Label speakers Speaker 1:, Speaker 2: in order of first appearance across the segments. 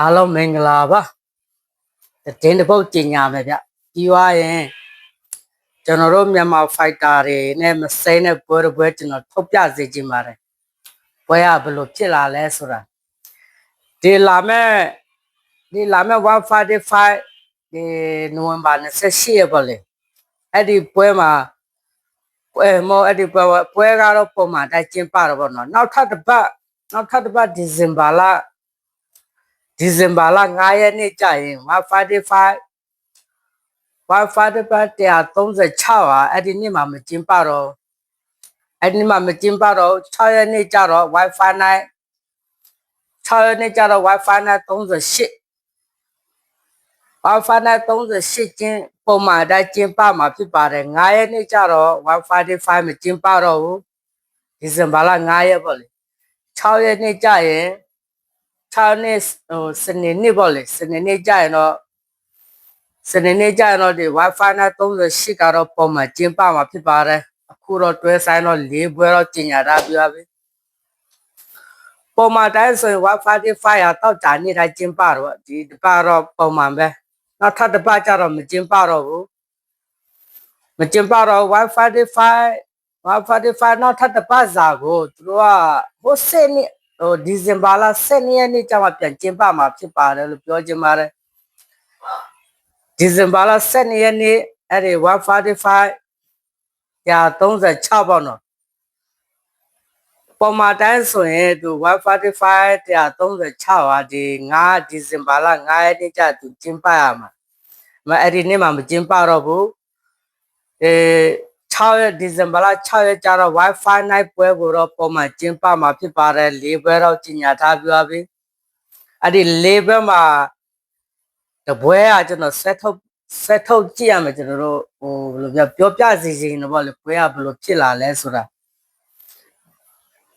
Speaker 1: အားလုံးမင်္ဂလာပါတင်းတစ်ပုတ်ကျင်ညာမယ်ဗျပြီးွားရင်ကျွန်တော်တို့မြန်မာဖိုက်တာတွေနဲ့မစိမ့်တဲ့ပွဲတစ်ပွဲကျွန်တော်ထုတ်ပြစေချင်ပါတယ်ပွဲကဘယ်လိုဖြစ်လာလဲဆိုတာဒီလာမဲ့ဒီလာမဲ့155ဒီနိုဝင်ဘာ28ရက်ပေါ့လေအဲ့ဒီပွဲမှာပွဲမောအဲ့ဒီပွဲပွဲကတော့ပုံမှန်တိုင်းကျင်းပတော့ဗောနော်နောက်ထပ်တစ်ပတ်နောက်ထပ်တစ်ပတ်ဒီဇင်ဘာလ ဒီဇင်ဘာလ9ရက်နေ့ကြာရင်155 155တရား36ဟာအဲ့ဒီနေ့မှာမကျင်းပတော့အဲ့ဒီနေ့မှာမကျင်းပတော့6ရက်နေ့ကြာတော့ Wi-Fi 9 6ရက်နေ့ကြာတော့ Wi-Fi 9 38 Wi-Fi 9 38ကျင်းပုံမှန်အတိုင်းကျင်းပမှာဖြစ်ပါတယ်9ရက်နေ့ကြာတော့ Wi-Fi 5မကျင်းပတော့ဘူးဒီဇင်ဘာလ9ရက်ပေါ့လေ6ရက်နေ့ကြာရင် 6နှစ်ဟိုစနေနေ့ပေါ့လေစနေနေ့ကြာရင်တော့စနေနေ့ကြာရင်တော့ဒီ Wi-Fi နဲ့38ကတော့ပုံမှန်ကျင်းပမှာဖြစ်ပါတယ်အခုတော့တွဲဆိုင်တော့၄ဘွဲတော့ကျင်ညာတာပြပါပြီပုံမှန်တိုင်းဆိုရင် Wi-Fi 5ရတော့ကြာနေ့တိုင်းကျင်းပတော့ဒီတစ်ပတ်တော့ပုံမှန်ပဲနောက်ထပ်တစ်ပတ်ကျတော့မကျင်းပတော့ဘူးမကျင်းပတော့ Wi-Fi 5 Wi-Fi 5နောက်ထပ်တစ်ပတ်စာကိုသူတို့ကဟိုစနေ ဟိုဒီဇင်ဘာလ12ရက်နေ့ကျမှပြန်ကျင်းပမှာဖြစ်ပါတယ်လို့ပြောချင်ပါတယ်ဒီဇင်ဘာလ12ရက်နေ့အဲ့ဒီ145ရာ36ပေါ့နော်ပေါ်မှာတိုင်းဆိုရင်သူ145ရာ36ဟာဒီ9ဒီဇင်ဘာလ9ရက်နေ့ကျသူကျင်းပရမှာမအဲ့ဒီနေ့မှာမကျင်းပတော့ဘူးအဲ 6ရက်ဒီဇင်ဘာလ6ရက်ကျတော့ Wi-Fi night ပွဲကိုတော့ပုံမှန်ကျင်းပမှာဖြစ်ပါတယ်၄ဘွဲတော့ကြီးညာထားပြပါပြီအဲ့ဒီ၄ဘွဲမှာတပွဲကကျွန်တော်ဆက်ထုတ်ဆက်ထုတ်ကြည့်ရမယ်ကျွန်တော်တို့ဟိုဘယ်လိုပြောပြောပြစီစဉ်တော့ဗောလေပွဲကဘယ်လိုဖြစ်လာလဲဆိုတာ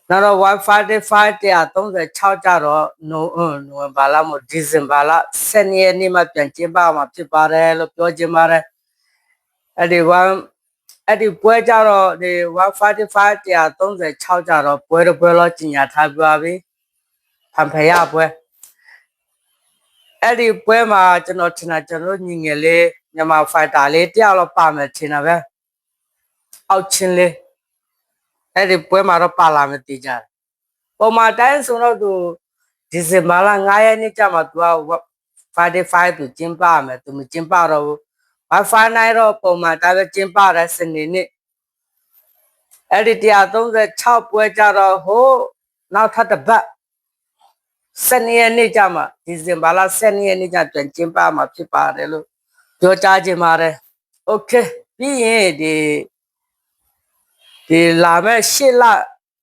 Speaker 1: နောက်တော့ Wi-Fi 536ကျတော့နိုနိုဝင်ဘာလမို့ဒီဇင်ဘာလ7ရက်နေ့မှပြန်ကျင်းပမှာဖြစ်ပါတယ်လို့ပြောချင်ပါတယ်အဲ့ဒီ1 အဲ့ဒီပွဲကြတော့ဒီ155တရား36ကြတော့ပွဲတစ်ပွဲတော့ကြီးညာထားပြပါပြီဖန်ဖရပွဲအဲ့ဒီပွဲမှာကျွန်တော်ထင်တာကျွန်တော်ညီငယ်လေးမြန်မာဖိုက်တာလေးတယောက်တော့ပါမယ်ထင်တာပဲအောက်ချင်းလေးအဲ့ဒီပွဲမှာတော့ပါလာမယ်တည်ကြတယ်ပုံမှန်တိုင်းဆိုတော့သူဒီဇင်ဘာလ9ရက်နေ့ကျမှသူက55သူကျင်းပမယ်သူမကျင်းပတော့ဘူး Wi-Fi နိုင်တော့ပုံမှန်ဒါပဲကျင်းပတဲ့စနေနေ့အဲ့ဒီ136ပွဲကြတော့ဟိုနောက်ထပ်တစ်ပတ်စနေရက်နေ့ကျမှဒီဇင်ဘာလစနေရက်နေ့ကျပြန်ကျင်းပမှာဖြစ်ပါတယ်လို့ပြောကြားခြင်းပါတယ်။ Okay ပြီးရင်ဒီဒီလာမဲ့ရှစ်လ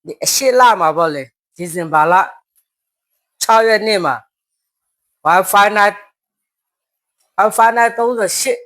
Speaker 1: ဒီအရှစ်လမှာပေါ့လေဒီဇင်ဘာလ6ရက်နေ့မှာ Wi-Fi night Wi-Fi night 38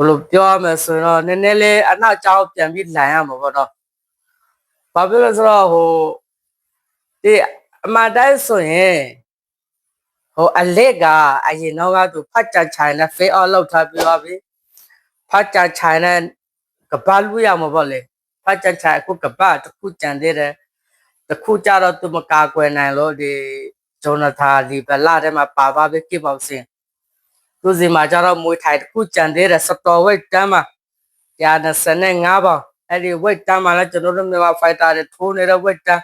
Speaker 1: ဘယ်လိုပြောရမလဲဆိုတော့နည်းနည်းလေးအနောက်ကျောင်းပြန်ပြီးလန်ရမှာပေါ့နော်။ဘာဖြစ်လဲဆိုတော့ဟိုဒီအမှန်တိုင်းဆိုရင်ဟိုအလက်ကအရင်တော့ကသူဖတ်ချချိုင်နဲ့ဖေးအော်လောက်ထားပြီးပါပြီ။ဖတ်ချချိုင်နဲ့ကဘာလူရမှာပေါ့လေ။ဖတ်ချချိုင်အခုကဘာတစ်ခုကြံသေးတယ်။တစ်ခုကြတော့သူမကာကွယ်နိုင်လို့ဒီဂျိုနာသာလီဘလာထဲမှာပါပါပဲကိပေါ့စင်။ သူစီမှာကျတော့မွေထိုင်တစ်ခုကြံသေးတယ်စတော်ဝိတ်တမ်းမှာ125ပေါင်အဲ့ဒီဝိတ်တမ်းမှာလည်းကျွန်တော်တို့မြန်မာဖိုက်တာတွေထိုးနေတဲ့ဝိတ်တမ်း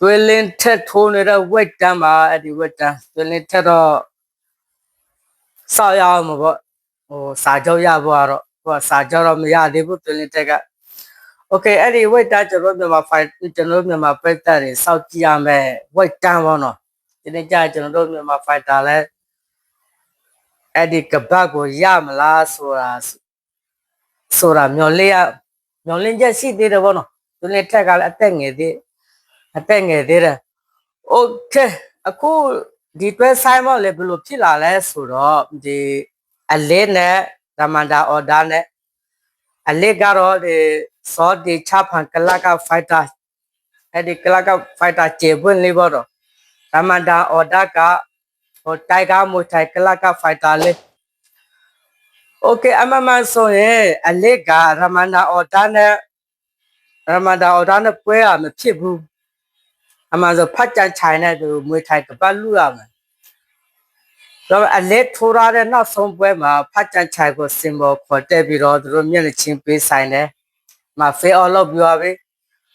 Speaker 1: သွေးလင်းထက်ထိုးနေတဲ့ဝိတ်တမ်းမှာအဲ့ဒီဝိတ်တမ်းသွေးလင်းထက်တော့စောက်ရအောင်မပေါ့ဟိုစာကြောရဖို့ကတော့ဟိုစာကြောတော့မရသေးဘူးသွေးလင်းထက်ကโอเคအဲ့ဒီဝိတ်တမ်းကျွန်တော်မြန်မာဖိုက်ကျွန်တော်မြန်မာပရိသတ်တွေစောက်ကြည့်ရမယ်ဝိတ်တမ်းပေါ့နော်ဒီနေ့ကျကျွန်တော်တို့မြန်မာဖိုက်တာလည်း အဲ့ဒီကပတ်ကိုရမလားဆိုတာဆိုတာမျောလင်းရမျောလင်းချက်ရှိသေးတယ်ဗောနော်သူလည်းထက်ကလည်းအသက်ငယ်သေးအသက်ငယ်သေးတယ်โอเคအခု ဒီတွဲဆိုင်မော့လေဘယ်လိုဖြစ်လာလဲဆိုတော့ဒီအလေးနဲ့ရမန်ဒါအော်ဒါနဲ့အလေးကတော့ဒီစောဒီချဖန်ကလကဖိုက်တာအဲ့ဒီကလကဖိုက်တာကျေပွင့်လေးပေါ့တော့ရမန်ဒါအော်ဒါကဟို တိုင်ကာမူတိုင်ကလကဖိုက်တာလေးโอเคအမမဆိုရင်အလေးကရမန်ဒါအော်ဒါနဲ့ရမန်ဒါအော်ဒါနဲ့ပွဲရမဖြစ်ဘူးအမှန်ဆိုဖတ်ကြချိုင်တဲ့သူမွေထိုင်ကပတ်လူရမယ်တော့အလက်ထိုးရတဲ့နောက်ဆုံးပွဲမှာဖတ်ကြချိုင်ကိုစင်ဘောခေါ်တက်ပြီးတော့သူတို့မျက်နှာချင်းပေးဆိုင်တယ်။မဖေးအော်လို့ပြောပြီး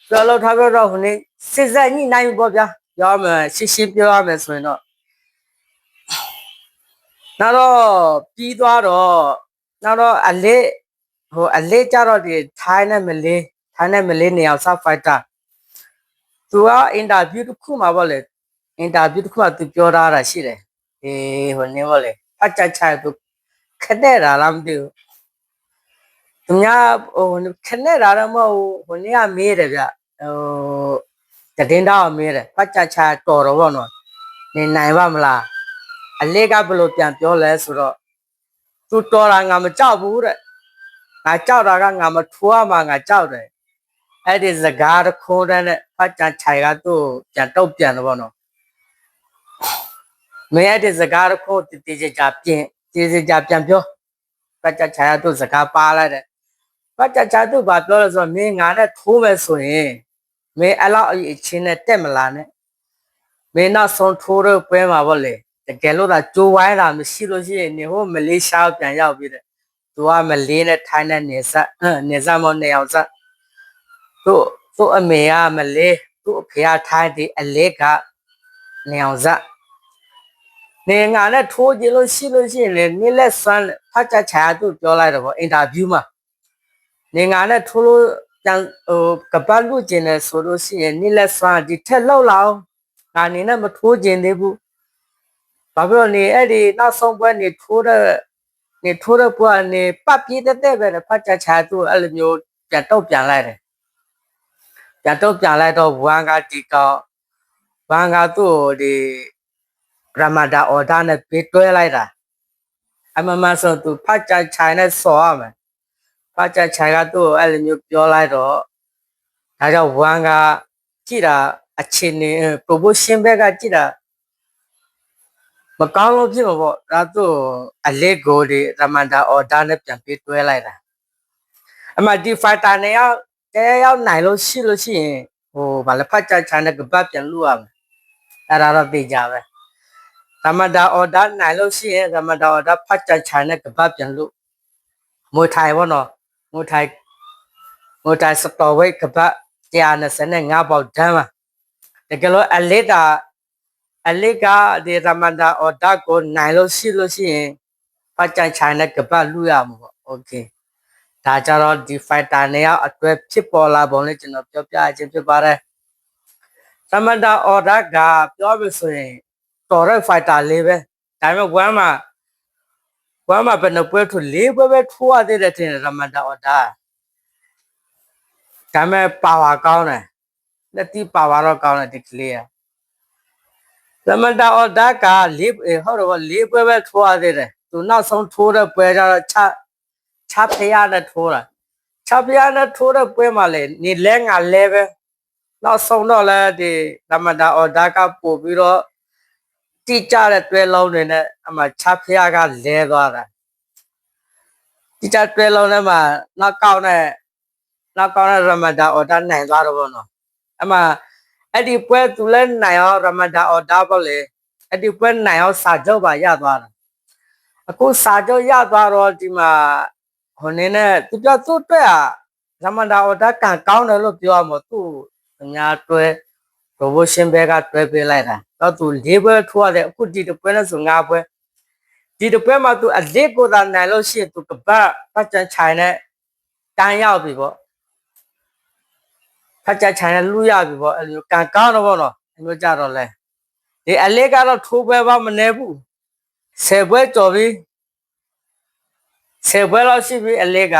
Speaker 1: ပြောလို့ထားပြတော့ဟိုနေ့စစ်စက်ညှိနှိုင်းပေါ့ဗျာ။ပြောမယ်ရှင်းရှင်းပြောရမယ်ဆိုရင်တော့ နောက်တော့ပြီးသွားတော့နောက်တော့အလက်ဟိုအလက်ကြတော့ဒီထိုင်းနဲ့မလေးထိုင်းနဲ့မလေးနေအောင်ဆောက်ဖိုက်တာသူကအင်တာဗျူးတစ်ခုမှာပေါ့လေအင်တာဗျူးတစ်ခုမှာသူပြောထားတာရှိတယ်အေးဟိုနေပေါ့လေဖတ်ကြချိုင်သူခနဲ့တာလားမသိဘူးသူများဟိုခနဲ့တာတော့မဟုတ်ဘူးဟိုနေ့ကမေးတယ်ဗျဟိုတည်င်းတော့မေးတယ်ဖတ်ကြချိုင်တော်တော့ဗောနော်နေနိုင်ပါမလား အလေးကဘယ်လိုပြန်ပြောလဲဆိုတော့သူတော်တာငါမကြောက်ဘူးတဲ့ငါကြောက်တာကငါမထိုးရမှာငါကြောက်တယ်အဲ့ဒီစကားတစ်ခုတည်းနဲ့ဖတ်ကြချိုင်ကသူ့ပြန်တော့ပြန်တော့ဗောနော်မင်းအဲ့ဒီစကားတစ်ခုတည်တည်ကြကြပြင်တည်တည်ကြပြန်ပြောပတ်ကြချာတို့စကားပါလိုက်တယ်ပတ်ကြချာတို့ဘာပြောလဲဆိုတော့မင်းငါနဲ့ထိုးမယ်ဆိုရင်မင်းအဲ့လောက်အချင်းနဲ့တက်မလာနဲ့မင်းနောက်ဆုံးထိုးတော့ပွဲမှာဗောလေ တကယ်လို့သာကြိုးဝိုင်းတာမရှိလို့ရှိရင်နေဟိုမလေးရှားပြန်ရောက်ပြီးတယ်သူကမလေးနဲ့ထိုင်းနဲ့နေဆက်နေဆက်မနေအောင်ဆက်သူ့သူ့အမေကမလေးသူ့အဖေကထိုင်းဒီအလေးကနေအောင်ဆက်နေငါနဲ့ထိုးကြည့်လို့ရှိလို့ရှိရင်လေနေလက်ဆွမ်းဖတ်ချချာသူပြောလိုက်တော့ဗောအင်တာဗျူးမှာနေငါနဲ့ထိုးလို့ပြန်ဟိုကပတ်လူကျင်တယ်ဆိုလို့ရှိရင်နေလက်ဆွမ်းဒီထက်လောက်လောက်ငါနေနဲ့မထိုးကျင်သေးဘူး ဘာဖြစ်လို့နေအဲ့ဒီနောက်ဆုံးပွဲနေထိုးတဲ့နေထိုးတဲ့ပွဲနေပတ်ပြေးတဲ့တဲ့ပဲဖတ်ချချာသူအဲ့လိုမျိုးပြန်တော့ပြန်လိုက်တယ်ပြန်တော့ပြန်လိုက်တော့ဝမ်ကဒီကောင်ဝမ်ကသူ့ကိုဒီရမဒါအော်ဒါနဲ့ပေးတွဲလိုက်တာအမမဆိုသူဖတ်ကြချိုင်နဲ့စော်ရမယ်ဖတ်ကြချိုင်ကသူ့ကိုအဲ့လိုမျိုးပြောလိုက်တော့ဒါကြောင့်ဝမ်ကကြည့်တာအချင်းနေ promotion ဘက်ကကြည့်တာ မကောင်းလို့ဖြစ်မှာပေါ့ဒါသူ့အလက်ကိုဒီရမဒါအော်ဒါနဲ့ပြန်ပေးတွဲလိုက်တာအမဒီဖိုက်တာနဲ့ရောက်တဲရောက်နိုင်လို့ရှိလို့ရှိရင်ဟိုဗာလက်ဖတ်ကြချိုင်နဲ့ကပတ်ပြန်လူရမယ်အဲ့ဒါတော့သိကြပဲရမဒါအော်ဒါနိုင်လို့ရှိရင်ရမဒါအော်ဒါဖတ်ချချိုင်နဲ့ကပတ်ပြန်လို့မွေထိုင်ဘောနော်မွေထိုင်မွေထိုင်စတော်ဝိတ်ကပတ်125ပေါက်တန်းပါတကယ်လို့အလစ်တာ အလစ်ကဒီရမဒါအော်ဒါကိုနိုင်လို့ရှိလို့ရှိရင်ဖတ်ချချိုင်နဲ့ကပတ်လူရမှာပေါ့โอเคဒါကြတော့ဒီ fighter နဲ့အအတွဲဖြစ်ပေါ်လာပုံလေးကျွန်တော်ပြောပြခြင်းဖြစ်ပါတယ်ရမဒါအော်ဒါကပြောပြဆိုရင် တော်တဲ့ fighter လေးပဲဒါပေမဲ့ဝမ်းမှာဝမ်းမှာဘယ်နှပွဲထိုးလေးပွဲပဲထိုးရသေးတယ်ထင်တယ်ရမန်တာအော်ဒါဒါပေမဲ့ပါဝါကောင်းတယ်လက်တီပါဝါတော့ကောင်းတယ်ဒီကလေးရ ရမန်တာအော်ဒါကလေးအေးဟုတ်တော့လေးပွဲပဲထိုးရသေးတယ်သူနောက်ဆုံးထိုးတဲ့ပွဲကျတော့ချချဖျားနဲ့ထိုးတာချဖျားနဲ့ထိုးတဲ့ပွဲမှာလေနေလဲငါလဲပဲနောက်ဆုံးတော့လဲဒီရမန်တာအော်ဒါကပို့ပြီးတော့တိကျတဲ့တွဲလုံးတွေနဲ့အမှချဖျားကလဲသွားတာတိကျတွဲလုံးထဲမှာနောက်ကောက်တဲ့နောက်ကောက်တဲ့ရမဒါအော်ဒါနိုင်သွားတော့ဘောနော်အမှ အဲ့ဒီပွဲသူလဲနိုင်အောင်ရမဒါအော်ဒါပေါ့လေအဲ့ဒီပွဲနိုင်အောင်စာချုပ်ပါရသွားတာအခုစာချုပ်ရသွားတော့ဒီမှာဟိုနေနဲ့သူပြောသူ့အတွက်อ่ะရမဒါအော်ဒါကန်ကောင်းတယ်လို့ပြောရမှာသူ့အများတွဲ promotion ဘက်ကတွဲပေးလိုက်တာတော့သူ၄ပွဲထိုးရတယ်အခုဒီတစ်ပွဲနဲ့ဆို၅ပွဲဒီတစ်ပွဲမှာသူအလစ်ကိုသာနိုင်လို့ရှိရင်သူကပတ်ပတ်ချန်ချိုင်နဲ့တန်းရောက်ပြီပေါ့ ဖတ်ချန်ချိုင်နဲ့လူရပြီပေါ့အဲ့လိုကန်ကောင်းတော့ပေါ့နော်အဲ့လိုကြတော့လဲဒီအလစ်ကတော့ထိုးပွဲပါမနေဘူးဆယ်ပွဲတော်ပြီဆယ်ပွဲလောက်ရှိပြီအလစ်က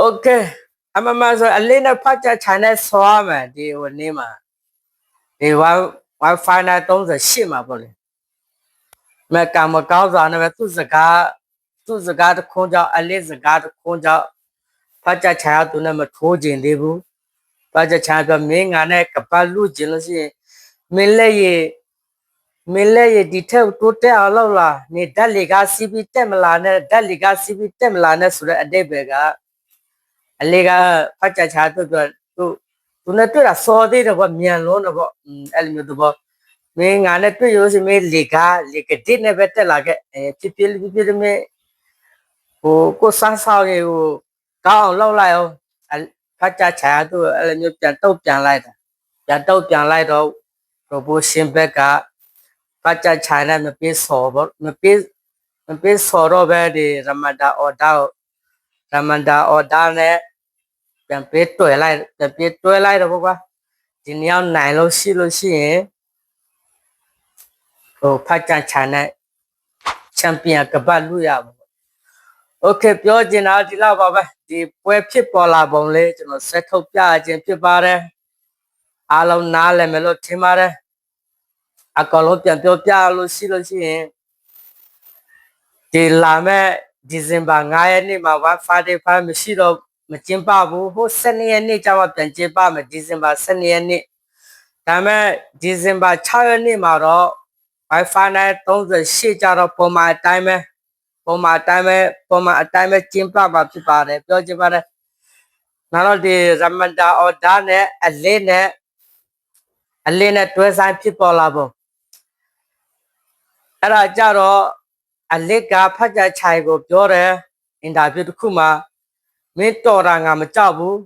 Speaker 1: okay အမမဆိုအလေးနဲ့ဖတ်ချချိုင်နဲ့ဆွားမယ်ဒီဟိုနေ့မှာဒီဝမ် wifi နဲ့38မှာပေါ့လေမဲ့ကံမကောင်းစွာနဲ့ပဲသူ့စကားသူ့စကားတစ်ခွန်းကြောင့်အလေးစကားတစ်ခွန်းကြောင့်ဖတ်ကြချာသူနဲ့မထိုးကျင်သေးဘူး ဖတ်ကြချာပြမင်းငါနဲ့ကပတ်လူကျင်လို့ရှိရင်မင်းလက်ရည်မင်းလက်ရည်ဒီထက်တိုးတက်အောင်လုပ်လာနေဓာတ်လေကစီးပြီးတက်မလာနဲ့ဓာတ်လေကစီးပြီးတက်မလာနဲ့ဆိုတဲ့အတိတ်ပဲကအလေးကဖတ်ကြချာသူကသူသူနဲ့တွေ့တာစော်သေးတယ်ပေါ့မြန်လုံးတော့ပေါ့အဲ့လိုမျိုးတော့မင်းငါနဲ့တွေ့ရလို့ရှိရင်မင်းလေကလေကတစ်နဲ့ပဲတက်လာခဲ့အဲဖြစ်ဖြစ်ဖြစ်ဖြစ်မင်းဟိုကိုစန်းဆောင်ရေဟိုကောင်းအောင်လုပ်လိုက်အောင် ဖတ်ကြချာသူအဲ့လိုမျိုးပြန်တုတ်ပြန်လိုက်တာပြန်တုတ်ပြန်လိုက်တော့ proportion ဘက်ကဖတ်ကြချာနဲ့မပြေစော်ပေါ့မပြေမပြေစော်တော့ပဲဒီရမဒါအော်ဒါရမဒါအော်ဒါနဲ့ပြန်ပြေတွယ်လိုက်ပြန်ပြေတွယ်လိုက်တော့ကွာဒီနေ့အောင်နိုင်လို့ရှိလို့ရှိရင်ဟိုဖတ်ကြချာနဲ့ချန်ပီယံကပတ်လို့ရပါဘူးโอเคပြောချင်တာဒီလောက်ပါပဲ ဒီပွဲဖြစ်ပေါ်လာပုံလေးကျွန်တော်ဆက်ထုတ်ပြခြင်းဖြစ်ပါတယ်အားလုံးနားလည်မယ်လို့ထင်ပါတယ်အကောင်လုံးပြန်ပြောပြလို့ရှိလို့ရှိရင်ဒီလာမဲ့ဒီဇင်ဘာ9ရက်နေ့မှာ Wi-Fi မရှိတော့မကျင်းပဘူးဟို12ရက်နေ့ကျမှပြန်ကျင်းပမယ်ဒီဇင်ဘာ12ရက်နေ့ဒါမဲ့ဒီဇင်ဘာ6ရက်နေ့မှာတော့ Wi-Fi နဲ့38ကျတော့ပုံမှန်အတိုင်းပဲ ပုံမှန်အတိုင်းပဲပုံမှန်အတိုင်းပဲကျင်းပမှာဖြစ်ပါတယ်ပြောချင်ပါတယ်နောက်တော့ဒီရမန်ဒါအော်ဒါနဲ့အလေးနဲ့အလေးနဲ့တွဲဆိုင်ဖြစ်ပေါ်လာပုံအဲ့ဒါကြတော့အလစ်ကဖတ်ကြချိုင်ကိုပြောတယ်အင်တာဗျူးတစ်ခုမှာမင်းတော်တာငါမကြောက်ဘူး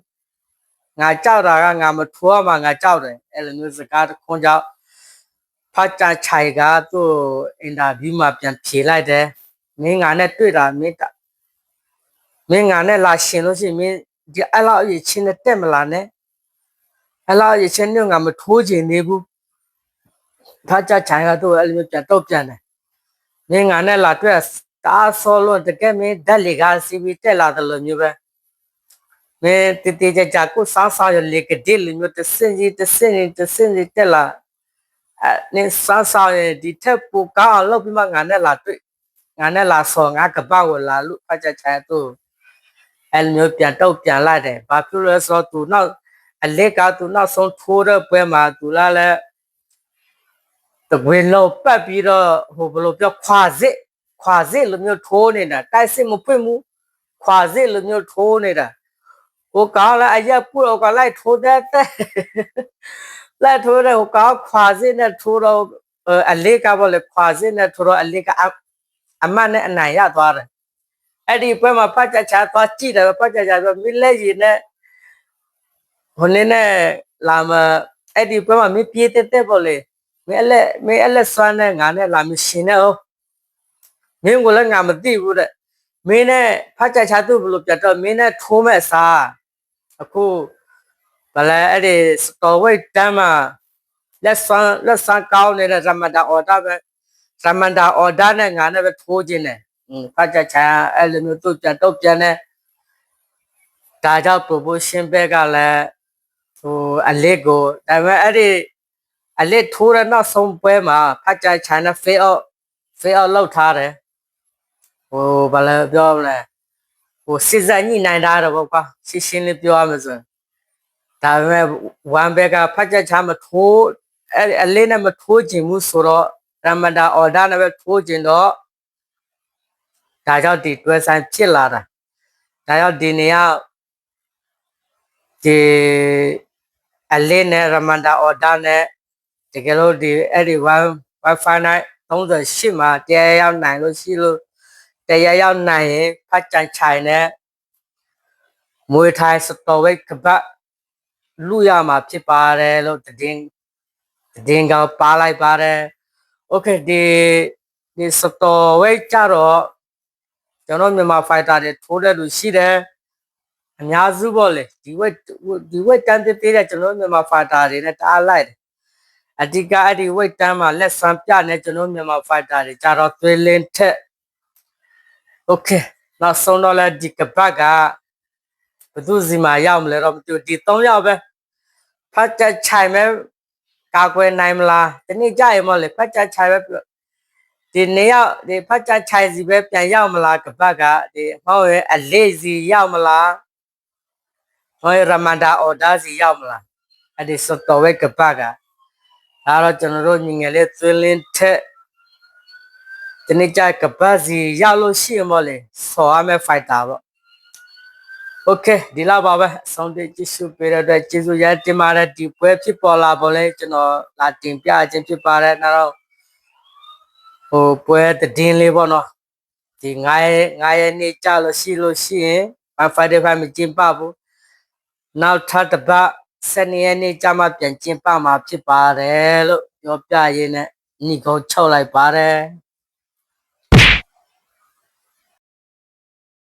Speaker 1: ငါကြောက်တာကငါမထိုးရမှာငါကြောက်တယ်အဲ့လိုမျိုးစကားတစ်ခွန်းကြောင့်ဖတ်ကြချိုင်ကသူ့အင်တာဗျူးမှာပြန်ဖြေလိုက်တယ် မင်းငါနဲ့တွေ့တာမင်းမင်းငါနဲ့လာရှင်လို့ရှိရင်မင်းဒီအဲ့လောက်အချင်းနဲ့တက်မလာနဲ့အဲ့လောက်အချင်းနဲ့ငါမထိုးချင်သေးဘူးဖတ်ကြချိုင်ကသူ့အဲ့လိုမျိုးပြန်တော့ပြန်တယ်မင်းငါနဲ့လာတွေ့တာဆောလို့တကယ်မင်းဓာတ်လေကစီပြီးတက်လာတယ်လို့မျိုးပဲမင်းတတိကြကြကိုစားစားရလေကဒီလိုမျိုးတစင်ကြီးတစင်ကြီးတစင်ကြီးတက်လာအဲနင်းစားစားရဒီထက်ပိုကောင်းအောင်လုပ်ပြီးမှငါနဲ့လာတွေ့ ငါနဲ့လာဆောငါကပောက်ကိုလာလို့ဖတ်ကြချင်သူအဲလိုမျိုးပြန်တော့ပြန်လာတယ်ဘာဖြစ်လို့လဲဆိုတော့သူနောက်အလက်ကသူနောက်ဆုံးထိုးတဲ့ပွဲမှာသူလာလဲတကွေလုံးပတ်ပြီးတော့ဟိုဘယ်လိုပြောခွာစစ်ခွာစစ်လိုမျိုးထိုးနေတာတိုက်စစ်မပွင့်ဘူးခွာစစ်လိုမျိုးထိုးနေတာဟိုကောင်းလာအရက်ပုတ်ကလိုက်ထိုးတဲ့တဲ့လိုက်ထိုးတဲ့ဟိုကောင်းခွာစစ်နဲ့ထိုးတော့အလေးကဘောလေခွာစစ်နဲ့ထိုးတော့အလေးကအ မတ်နဲ့အနိုင်ရသွားတယ်အဲ့ဒီပွဲမှာပတ်ချချာသွားကြည့်တယ်ပတ်ချချာဆိုမိလက်ရည်နဲ့ဟိုနေနဲ့လာမအဲ့ဒီပွဲမှာမပြေးတက်တက်ပေါ့လေမင်းအလက်မင်းအလက်စွမ်းနဲ့ငါနဲ့လာမရှင်နဲ့ဟုတ်မင်းကလည်းငါမသိဘူးတဲ့မင်းနဲ့ဖတ်ကြချသူ့ဘလို့ပြတ်တော့မင်းနဲ့ထိုးမဲ့စားအခုဗလဲအဲ့ဒီစတော်ဝိတ်တမ်းမှာလက်စွမ်းလက်စွမ်းကောင်းနေတဲ့ရမန်ဒါအော်ဒါပဲ ရမန်ဒါအော်ဒါနဲ့ငါနဲ့ပဲထိုးခြင်းတယ်ဖတ်ကြချအဲ့လိုမျိုးသူ့ပြတ်တော့ပြန်တဲ့ဒါကြောင့် promotion ဘက်ကလည်းဟိုအလေးကိုဒါပေမဲ့အဲ့ဒီအလစ်ထိုးရနောက်ဆုံးပွဲမှာဖတ်ကြချန်နဲ့ဖေးအော့ဖေးအော့လောက်ထားတယ်ဟိုဘာလဲပြောမလဲဟိုစစ်စက်ညှိနိုင်တာတော့ကွာရှင်းရှင်းလေးပြောရမယ်ဆိုရင်ဒါပေမဲ့ဝမ်ဘက်ကဖတ်ကြချမထိုးအဲ့အလေးနဲ့မထိုးခြင်းဘူးဆိုတော့ ရမဒါအော်ဒါနဲ့ပဲထိုးခြင်းတော့ဒါကြောင့်ဒီတွဲဆိုင်ဖြစ်လာတာဒါကြောင့်ဒီနေရာဒီအလေးနဲ့ရမန်ဒါအော်ဒါနဲ့တကယ်လို့ဒီအဲ့ဒီ wifi နဲ့38မှာတရားရောက်နိုင်လို့ရှိလို့တရားရောက်နိုင်ရင်ဖတ်ကြံချိုင်နဲ့မွေထိုင်စတော်ဝိတ်ကပတ်လူရမှာဖြစ်ပါတယ်လို့တည်င်းတည်င်းကပါလိုက်ပါတယ် โอเคဒီဒီစတော်ဝိတ်ကြတော့ကျွန်တော်မြန်မာဖိုက်တာတွေထိုးတဲ့လူရှိတယ်အများစုပေါ့လေဒီဝက်ဒီဝက်တန်းသေးသေးတဲ့ကျွန်တော်မြန်မာဖိုက်တာတွေနဲ့တားလိုက်တယ်အဓိကအဲ့ဒီ weight တန်းမှာလက်ဆန်းပြနေကျွန်တော်မြန်မာ fighter တွေကြတော့သွေးလင်းထက် okay နောက်ဆုံးတော့လဲဒီကပတ်ကဘသူစီမှာရောက်မလဲတော့မသိဘူးဒီ၃ယောက်ပဲဖတ်ချက်ချိုင်မဲ့ ကာကွယ်နိုင်မလားဒီနေ့ကြရင်မဟုတ်လေဖတ်ကြချိုင်ပဲပြောဒီနေ့ရောက်ဒီဖတ်ကြချိုင်စီပဲပြန်ရောက်မလားကပတ်ကဒီဟောရဲ့အလေးစီရောက်မလားဟောရဲ့ရမန်ဒါအော်ဒါစီရောက်မလားအဲ့ဒီစတော်ဝဲကပတ်ကဒါတော့ကျွန်တော်တို့ညီငယ်လေးသွင်းလင်းထက်ဒီနေ့ကြကပတ်စီရောက်လို့ရှိရင်မဟုတ်လေဆော်ရမယ့် fighter ပေါ့ โอเคဒီလောက်ပါပဲအဆုံးတဲ့ကြည့်ရှုပေးတဲ့အတွက်ကျေးဇူးရတင်ပါတယ်ဒီပွဲဖြစ်ပေါ်လာပေါ်လဲကျွန်တော်လာတင်ပြခြင်းဖြစ်ပါတယ်နောက်တော့ဟိုပွဲတည်င်းလေးပေါ့နော်ဒီ9ရက်9ရက်နေ့ကြာလို့ရှိလို့ရှိရင် Fighter Fight မကျင်းပဘူးနောက်ထပ်တစ်ပတ်7ရက်နေ့ကြာမှပြန်ကျင်းပမှာဖြစ်ပါတယ်လို့ပြောပြရင်းနဲ့ညီကုန်းချုပ်လိုက်ပါတယ်